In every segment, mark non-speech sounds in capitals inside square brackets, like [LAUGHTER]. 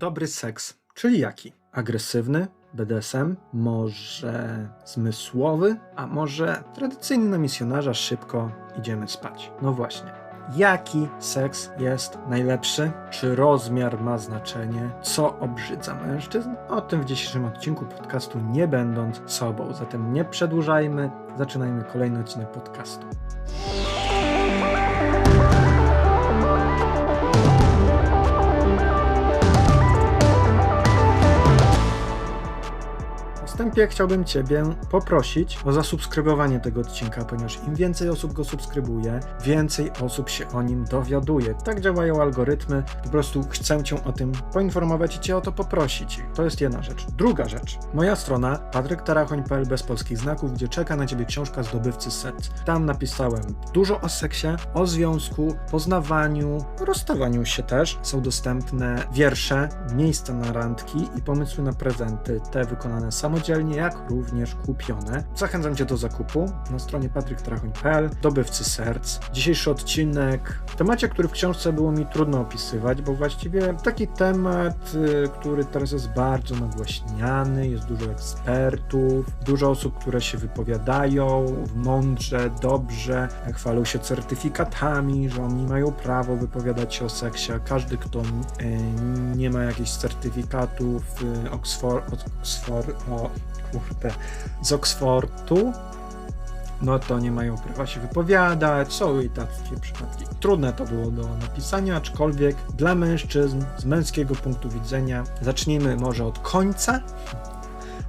Dobry seks, czyli jaki? Agresywny, BDSM, może zmysłowy, a może tradycyjny na misjonarza szybko idziemy spać. No właśnie. Jaki seks jest najlepszy? Czy rozmiar ma znaczenie? Co obrzydza mężczyzn? O tym w dzisiejszym odcinku podcastu nie będąc sobą. Zatem nie przedłużajmy, zaczynajmy kolejny odcinek podcastu. Wstępie chciałbym Ciebie poprosić o zasubskrybowanie tego odcinka, ponieważ im więcej osób go subskrybuje, więcej osób się o nim dowiaduje. Tak działają algorytmy. Po prostu chcę Cię o tym poinformować i Cię o to poprosić. To jest jedna rzecz. Druga rzecz. Moja strona patryktarachoń.pl bez polskich znaków, gdzie czeka na Ciebie książka Zdobywcy Serc. Tam napisałem dużo o seksie, o związku, poznawaniu, rozstawaniu się też. Są dostępne wiersze, miejsca na randki i pomysły na prezenty, te wykonane samodzielnie, jak również kupione. Zachęcam Cię do zakupu na stronie patryktarachoń.pl, Dobywcy Serc. Dzisiejszy odcinek, temacie, który w książce było mi trudno opisywać, bo właściwie taki temat, y, który teraz jest bardzo nagłaśniany, jest dużo ekspertów, dużo osób, które się wypowiadają mądrze, dobrze, chwalą się certyfikatami, że oni mają prawo wypowiadać się o seksie, a każdy, kto y, nie ma jakichś certyfikatów y, Oxford, Oxford, o kurde, z Oxfordu, no to nie mają prawa się wypowiadać, są i takie przypadki. Trudne to było do napisania, aczkolwiek dla mężczyzn z męskiego punktu widzenia zacznijmy może od końca,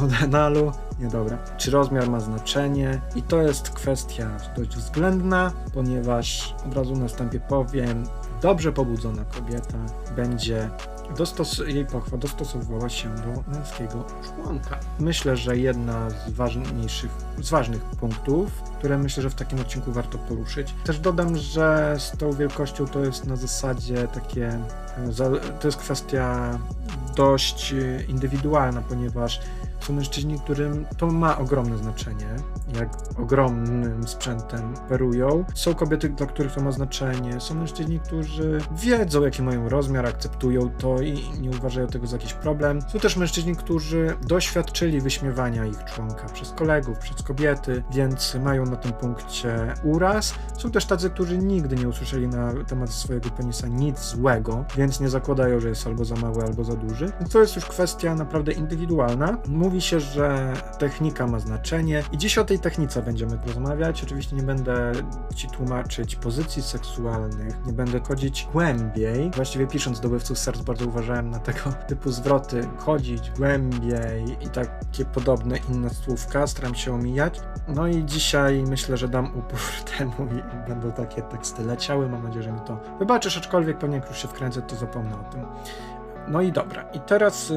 od analu. Nie dobra. Czy rozmiar ma znaczenie? I to jest kwestia dość względna, ponieważ od razu na wstępie powiem, dobrze pobudzona kobieta będzie dostos- jej pochwa dostosowywała się do męskiego członka. Myślę, że jedna z ważniejszych, z ważnych punktów, które myślę, że w takim odcinku warto poruszyć. Też dodam, że z tą wielkością to jest na zasadzie takie, e, to jest kwestia dość e, indywidualna, ponieważ są mężczyźni, którym to ma ogromne znaczenie, jak ogromnym sprzętem operują. Są kobiety, dla których to ma znaczenie. Są mężczyźni, którzy wiedzą, jaki mają rozmiar, akceptują to i nie uważają tego za jakiś problem. Są też mężczyźni, którzy doświadczyli wyśmiewania ich członka przez kolegów, przez kobiety, więc mają na tym punkcie uraz. Są też tacy, którzy nigdy nie usłyszeli na temat swojego penisa nic złego, więc nie zakładają, że jest albo za mały, albo za duży. To jest już kwestia naprawdę indywidualna. Mówi się, że technika ma znaczenie i dziś o tej technice będziemy rozmawiać. Oczywiście nie będę Ci tłumaczyć pozycji seksualnych, nie będę chodzić głębiej. Właściwie pisząc Dobywców Serc bardzo uważałem na tego typu zwroty, chodzić głębiej i takie podobne inne słówka, staram się omijać. No i dzisiaj myślę, że dam upór [LAUGHS] temu i będą takie teksty leciały. Mam nadzieję, że mi to wybaczysz, aczkolwiek pewnie jak już się wkręcę, to zapomnę o tym. No i dobra. I teraz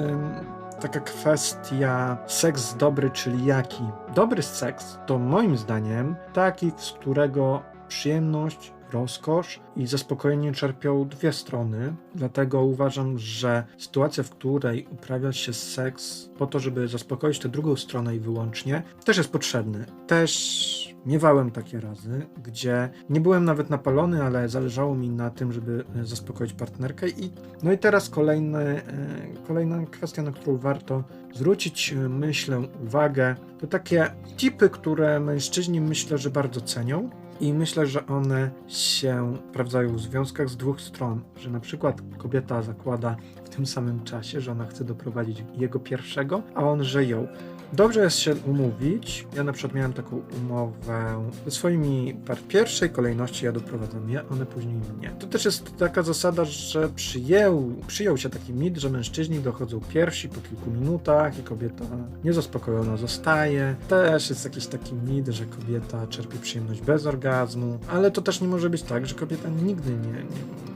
taka kwestia seks dobry, czyli jaki? Dobry seks to moim zdaniem taki, z którego przyjemność, rozkosz i zaspokojenie czerpią dwie strony. Dlatego uważam, że sytuacja, w której uprawia się seks po to, żeby zaspokoić tę drugą stronę i wyłącznie, też jest potrzebny. Też miewałem takie razy, gdzie nie byłem nawet napalony, ale zależało mi na tym, żeby e, zaspokoić partnerkę i no i teraz kolejny, e, kolejna kwestia, na którą warto zwrócić, e, myślę, uwagę, to takie tipy, które mężczyźni myślę, że bardzo cenią, i myślę, że one się sprawdzają w związkach z dwóch stron, że na przykład kobieta zakłada w tym samym czasie, że ona chce doprowadzić jego pierwszego, a on, że ją. Dobrze jest się umówić. Ja na przykład miałem taką umowę ze swoimi par pierwszej kolejności ja doprowadzam je, one później mnie. To też jest taka zasada, że przyjął się taki mit, że mężczyźni dochodzą pierwsi po kilku minutach i kobieta niezaspokojona zostaje. Też jest jakiś taki mit, że kobieta czerpie przyjemność bez orgazmu, ale to też nie może być tak, że kobieta nigdy nie, nie,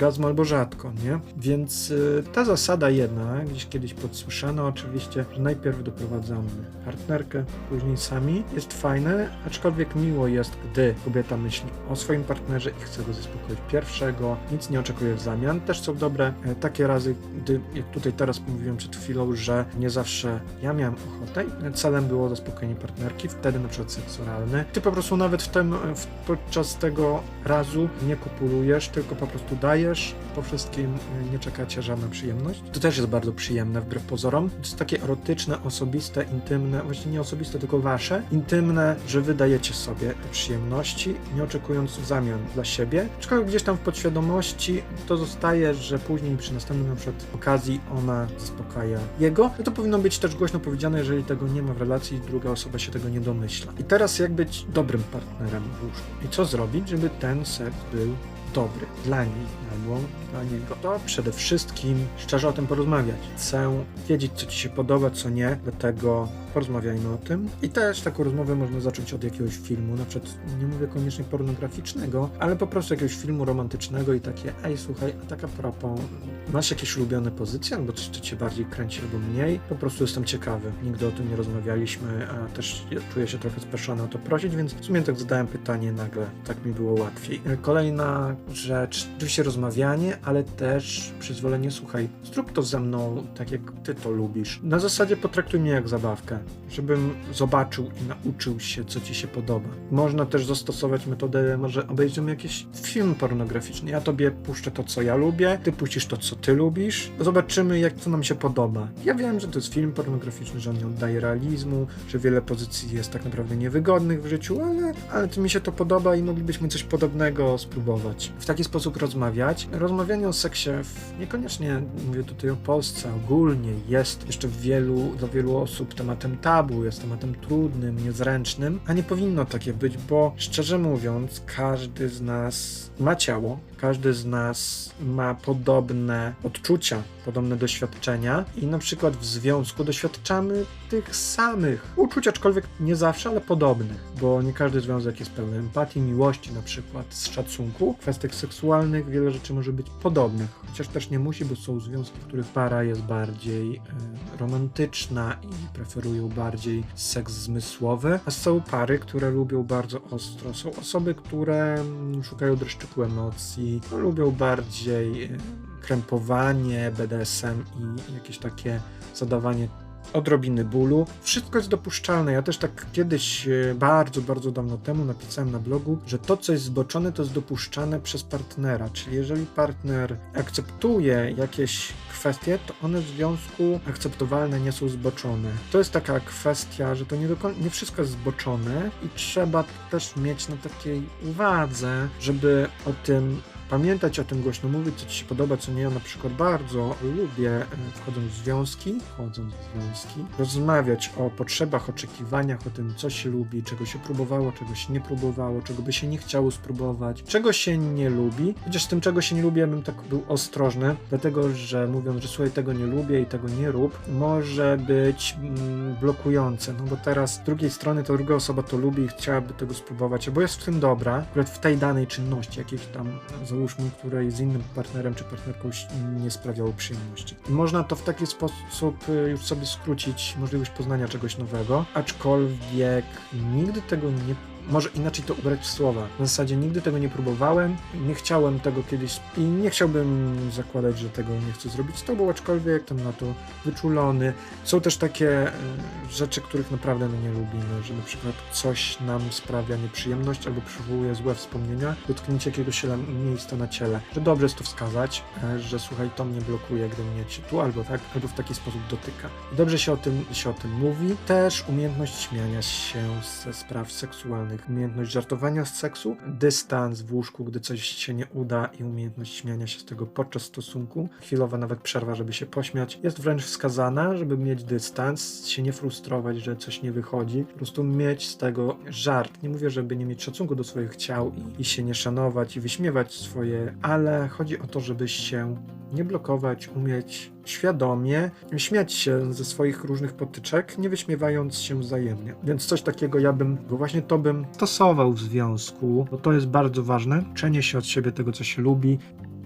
orgazmu albo rzadko, nie? Więc y, ta zasada jedna, gdzieś kiedyś podsłyszano oczywiście, że najpierw doprowadzamy partnerkę, później sami, jest fajne, aczkolwiek miło jest, gdy kobieta myśli o swoim partnerze i chce go zaspokoić pierwszego, nic nie oczekuje w zamian. Też są dobre e, takie razy, gdy, jak tutaj teraz mówiłem przed chwilą, że nie zawsze ja miałem ochotę i celem było zaspokojenie partnerki, wtedy na przykład seks oralny. Ty po prostu nawet w tym, w, podczas tego razu nie kopulujesz, tylko po prostu dajesz wstajesz, po wszystkim y, nie czeka cię żadna przyjemność. To też jest bardzo przyjemne wbrew pozorom. To jest takie erotyczne, osobiste, intymne, właściwie nie osobiste, tylko wasze, intymne, że wydajecie sobie te przyjemności, nie oczekując w zamian dla siebie. Aczkolwiek gdzieś tam w podświadomości to zostaje, że później przy następnej na przykład okazji ona zaspokaja jego. I to powinno być też głośno powiedziane, jeżeli tego nie ma w relacji druga osoba się tego nie domyśla. I teraz jak być dobrym partnerem w łóżku? I co zrobić, żeby ten seks był dobry dla niej albo dla niego. To przede wszystkim szczerze o tym porozmawiać. Chcę wiedzieć, co ci się podoba, co nie, dlatego porozmawiajmy o tym. I też taką rozmowę można zacząć od jakiegoś filmu, na przykład nie mówię koniecznie pornograficznego, ale po prostu jakiegoś filmu romantycznego i takie, ej słuchaj, a taka propos, masz jakieś ulubione pozycje, albo coś, co cię bardziej kręci, albo mniej? Po prostu jestem ciekawy. Nigdy o tym nie rozmawialiśmy, a też czuję się trochę speszony o to prosić, więc w sumie tak zadałem pytanie nagle, tak mi było łatwiej. Kolejna rzecz, oczywiście rozmawianie, ale też przyzwolenie, słuchaj, zrób to ze mną tak, jak ty to lubisz. Na zasadzie potraktuj mnie jak zabawkę, żebym zobaczył i nauczył się, co ci się podoba. Można też zastosować metodę, może obejrzymy jakiś film pornograficzny. Ja tobie puszczę to, co ja lubię, ty puścisz to, co ty lubisz. Zobaczymy, jak co nam się podoba. Ja wiem, że to jest film pornograficzny, że on nie oddaje realizmu, że wiele pozycji jest tak naprawdę niewygodnych w życiu, ale, ale mi się to podoba i moglibyśmy coś podobnego spróbować. W taki sposób rozmawiać. Rozmawianie o seksie w, niekoniecznie mówię tutaj o Polsce, ogólnie jest jeszcze w wielu, dla wielu osób tematem tabu, jest tematem trudnym, niezręcznym, a nie powinno takie być, bo szczerze mówiąc, każdy z nas ma ciało, każdy z nas ma podobne odczucia, podobne doświadczenia i na przykład w związku doświadczamy tych samych uczuć, aczkolwiek nie zawsze, ale podobnych, bo nie każdy związek jest pełny empatii, miłości na przykład, z szacunku. W kwestiach seksualnych wiele rzeczy może być podobnych, chociaż też nie musi, bo są związki, w których para jest bardziej e, romantyczna i preferują bardziej seks zmysłowy, a są pary, które lubią bardzo ostro. Są osoby, które mm, szukają dreszczyku emocji, lubią bardziej e, krępowanie, BDSM i jakieś takie zadawanie odrobiny bólu. Wszystko jest dopuszczalne. Ja też tak kiedyś, e, bardzo, bardzo dawno temu napisałem na blogu, że to, co jest zboczone, to jest dopuszczane przez partnera. Czyli jeżeli partner akceptuje jakieś kwestie, to one w związku akceptowalne nie są zboczone. To jest taka kwestia, że to nie, nie wszystko jest zboczone i trzeba też mieć na takiej uwadze, żeby o tym pamiętać o tym głośno mówić, co ci się podoba, co nie. Ja na przykład bardzo lubię, e, wchodząc w związki, wchodząc w związki, rozmawiać o potrzebach, oczekiwaniach, o tym, co się lubi, czego się próbowało, czego się nie próbowało, czego by się nie chciało spróbować, czego się nie lubi. Chociaż z tym, czego się nie lubi, ja bym tak był ostrożny, dlatego, że mówiąc, że słuchaj, tego nie lubię i tego nie rób, może być mm, blokujące, no bo teraz z drugiej strony ta druga osoba to lubi i chciałaby tego spróbować, albo jest w tym dobra, akurat w tej danej czynności, jakiejś tam, załóżmy, której z innym partnerem czy partnerką nie sprawiało przyjemności. Można to w taki sposób y, już sobie skrócić możliwość poznania czegoś nowego, aczkolwiek nigdy tego nie może inaczej to ubrać w słowa. W zasadzie nigdy tego nie próbowałem, nie chciałem tego kiedyś i nie chciałbym zakładać, że tego nie chcę zrobić z tobą, aczkolwiek jestem na to wyczulony. Są też takie e, rzeczy, których naprawdę no, nie lubimy, że na przykład coś nam sprawia nieprzyjemność albo przywołuje złe wspomnienia, dotknięcie jakiegoś miejsca na ciele. Że dobrze jest to wskazać, e, że słuchaj, to mnie blokuje, gdy mnie cię tu albo tak, albo w taki sposób dotyka. I dobrze się o tym, się o tym mówi. Też umiejętność śmiania się ze spraw seksualnych, umiejętność żartowania z seksu, dystans w łóżku, gdy coś się nie uda i umiejętność śmiania się z tego podczas stosunku, chwilowa nawet przerwa, żeby się pośmiać, jest wręcz wskazana, żeby mieć dystans, się nie frustrować, że coś nie wychodzi, po prostu mieć z tego żart. Nie mówię, żeby nie mieć szacunku do swoich ciał i, i się nie szanować i wyśmiewać swoje, ale chodzi o to, żeby się nie blokować, umieć świadomie śmiać się ze swoich różnych potyczek, nie wyśmiewając się wzajemnie. Więc coś takiego ja bym, bo właśnie to bym stosował w związku, bo to jest bardzo ważne. Czenie się od siebie tego, co się lubi,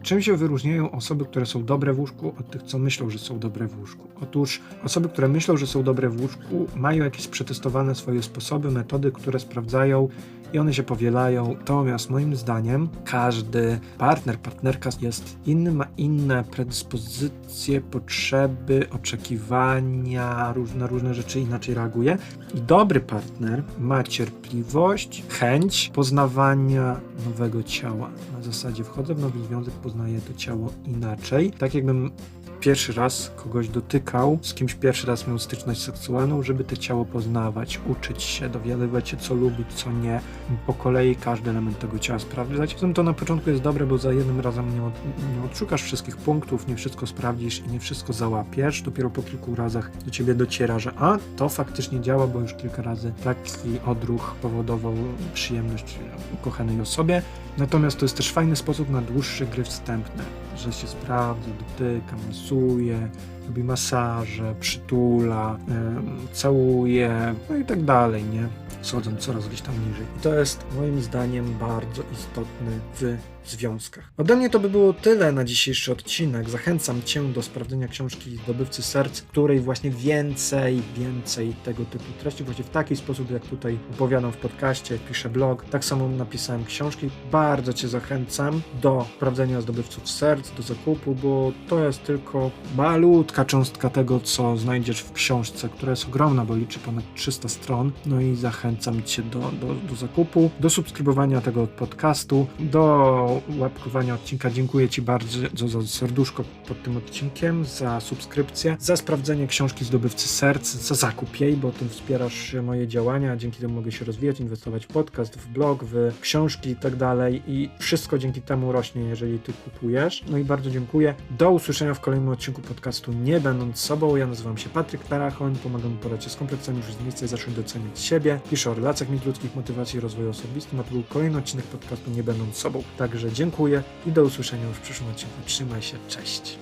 Czym się wyróżniają osoby, które są dobre w łóżku, od tych, co myślą, że są dobre w łóżku? Otóż osoby, które myślą, że są dobre w łóżku, mają jakieś przetestowane swoje sposoby, metody, które sprawdzają i one się powielają. Natomiast moim zdaniem każdy partner, partnerka jest inny, ma inne predyspozycje, potrzeby, oczekiwania, różne, różne rzeczy inaczej reaguje. I dobry partner ma cierpliwość, chęć poznawania nowego ciała. Na zasadzie wchodzę w nowy związek, poznaję poznaję to ciało inaczej. Tak jakbym pierwszy raz kogoś dotykał, z kimś pierwszy raz miał styczność seksualną, żeby to ciało poznawać, uczyć się, dowiadywać się, co lubi, co nie. Po kolei każdy element tego ciała sprawdzać. Zatem to na początku jest dobre, bo za jednym razem nie, od, nie odszukasz wszystkich punktów, nie wszystko sprawdzisz i nie wszystko załapiesz. Dopiero po kilku razach do ciebie dociera, że a, to faktycznie działa, bo już kilka razy taki odruch powodował przyjemność ukochanej osobie. Natomiast to jest też fajny sposób na dłuższe gry wstępne, że się sprawdza, dotyka, masuje, robi masaże, przytula, całuje, no i tak dalej, nie? Schodząc coraz gdzieś tam niżej. I to jest moim zdaniem bardzo istotny w związkach. Ode mnie to by było tyle na dzisiejszy odcinek. Zachęcam Cię do sprawdzenia książki Zdobywcy Serc, której właśnie więcej, więcej tego typu treści, właśnie w taki sposób, jak tutaj opowiadam w podcaście, piszę blog. Tak samo napisałem książki. Bardzo Cię zachęcam do sprawdzenia Zdobywców Serc, do zakupu, bo to jest tylko malutka cząstka tego, co znajdziesz w książce, która jest ogromna, bo liczy ponad 300 stron. No i zachęcam Cię do, do, do zakupu, do subskrybowania tego podcastu, do łapkowania odcinka. Dziękuję Ci bardzo za serduszko pod tym odcinkiem, za subskrypcję, za sprawdzenie książki Zdobywcy Serc, za zakup jej, bo tym wspierasz moje działania. Dzięki temu mogę się rozwijać, inwestować w podcast, w blog, w książki i tak dalej. I wszystko dzięki temu rośnie, jeżeli Ty kupujesz. No i bardzo dziękuję. Do usłyszenia w kolejnym odcinku podcastu Nie Będąc Sobą. Ja nazywam się Patryk Tarachoń, pomagam porać się z kompleksami z miejsca i zacząć doceniać siebie. Piszę o relacjach międzyludzkich, motywacji i rozwoju osobistym, a to był kolejny odcinek podcastu Nie Będąc Sobą. Także dziękuję i do usłyszenia już w przyszłym odcinku. Trzymaj się, cześć.